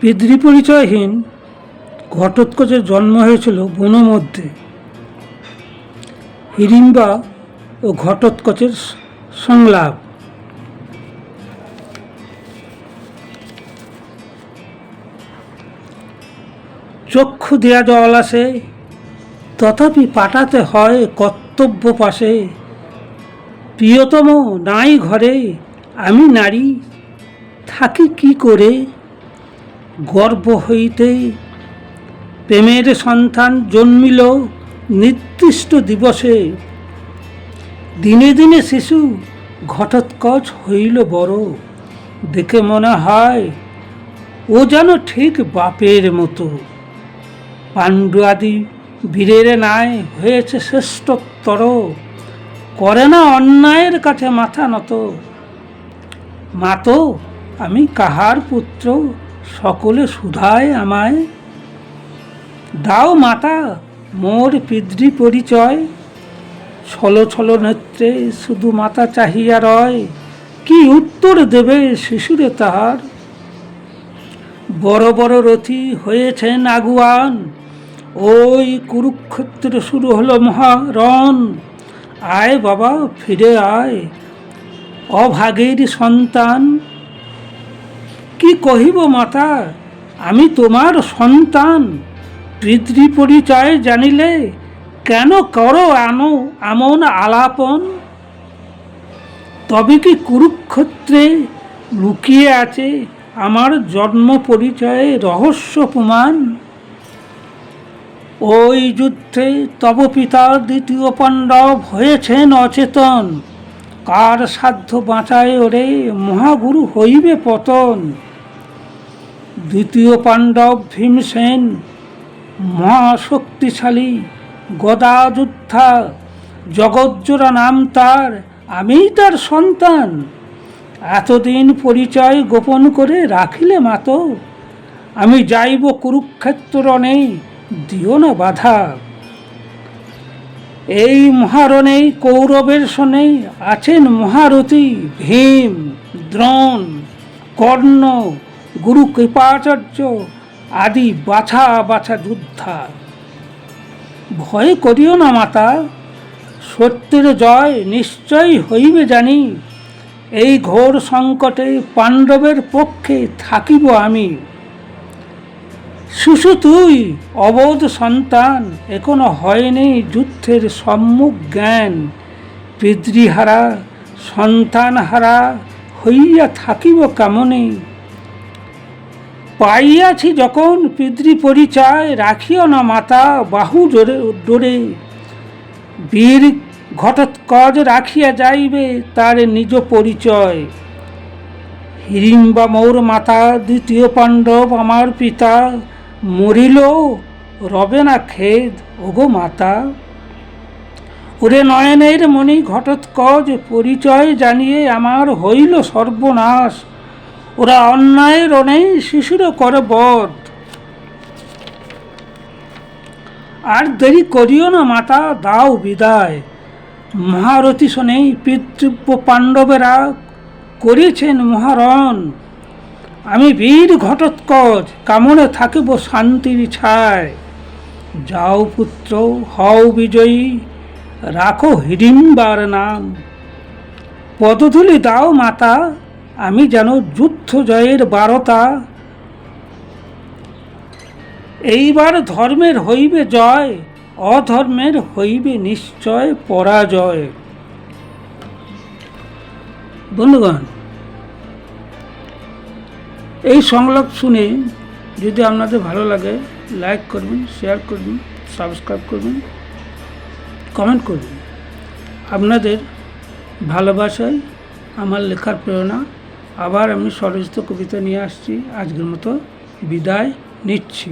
পিতৃ পরিচয়হীন ঘটোৎকচের জন্ম হয়েছিল বনমধ্যে মধ্যে। হিড়িম্বা ও ঘটোৎকচের সংলাপ। চক্ষু দেয়া জল আসে, তথাপি পাঠাতে হয় কর্তব্য পাশে। প্রিয়তম নাই ঘরে, আমি নারী, থাকি কি করে? গর্ভ হইতে প্রেমের সন্তান জন্মিল নির্দিষ্ট দিবসে। দিনে দিনে শিশু ঘটোৎকচ হইল বড়। দেখে মনে হয়, ও যেন ঠিক বাপের মতো। পাণ্ডু আদি বীরের নাই হয়েছে শ্রেষ্ঠতর করে না অন্যায়ের কাছে মাথা নত। মাতো আমি কাহার পুত্র সকলে সুধায় আমায়। দাও মাতা, মোর পিতৃ পরিচয়। ছলো ছলো নেত্রে শুধু মাতা চাহিয়া রয়। কি উত্তর দেবে শিশুরে তাহার? বড় বড় রথি হয়েছেন আগুয়ান। ওই কুরুক্ষেত্র শুরু হলো মহারণ। আয় বাবা, ফিরে আয়। অভাগের সন্তান কি কহিব, মাতা, আমি তোমার সন্তান। পরিচয় জানিলে কেন করো আনো এমন আলাপন? তবে কি কুরুক্ষেত্রে লুকিয়ে আছে আমার জন্ম পরিচয়ে রহস্য প্রমাণ? ওই যুদ্ধে তব পিতা দ্বিতীয় পাণ্ডব হয়েছেন অচেতন। কার সাধ্য বাঁচায় ওরে মহাগুরু হইবে পতন? দ্বিতীয় পাণ্ডব ভীমসেন মহাশক্তিশালী গদা যোদ্ধা জগজ্জোড়া নাম তার, আমিই তার সন্তান। এতদিন পরিচয় গোপন করে রাখিলে মাত, আমি যাইব কুরুক্ষেত্র রণে দিও না বাধা। এই মহারণে কৌরবের শনে আছেন মহারথী ভীম, দ্রোণ, কর্ণ গুরু কৃপাচার্য আদি বাছা বাছা যোদ্ধা। ভয় করিও না মাতা, সত্যের জয় নিশ্চয়ই হইবে জানি। এই ঘোর সংকটে পাণ্ডবের পক্ষে থাকিব আমি। শিশু তুই, অবোধ সন্তান, এখনও হয়নি যুদ্ধের সম্মুখ জ্ঞান। পিতৃহারা, সন্তানহারা, হইয়া থাকিব কেমনে। পাইয়াছি যখন পিতৃ পরিচয়, রাখিও না মাতা, বাহু জোরে, ডোরে। বীর ঘটোৎকজ রাখিয়া যাইবে তার নিজ পরিচয়। হিড়িম্বা মৌর মাতা, দ্বিতীয় পাণ্ডব আমার পিতা, মরিল রবে না খেদ, ওগো মাতা। ওরে নয়নের মণি ঘটোৎকজ পরিচয় জানিয়ে আমার হইল সর্বনাশ। ওরা অন্যায়ের অনেই শিশুরও করে বধ। আর দেরি করিও না মাতা, দাও বিদায়। মহারথী শোনেই পিতৃব্য পাণ্ডবেরা করেছেন মহারণ। আমি বীর ঘটোৎকচ, কামনে থাকিব শান্তির ছায়। যাও পুত্র, হও বিজয়ী, রাখো হিড়িম্বার নাম। পদধূলি দাও মাতা আমি যেন যুদ্ধ জয়ের বারতা। এইবার ধর্মের হইবে জয়, অধর্মের হইবে নিশ্চয় পরাজয়। বন্ধুগণ, এই সংলাপ শুনে যদি আপনাদের ভালো লাগে লাইক করবেন শেয়ার করবেন সাবস্ক্রাইব করবেন কমেন্ট করবেন। আপনাদের ভালোবাসায় আমার লেখার প্রেরণা। আবার আমি স্বরচিত কবিতা নিয়ে আসছি। আজকের মতো বিদায় নিচ্ছি।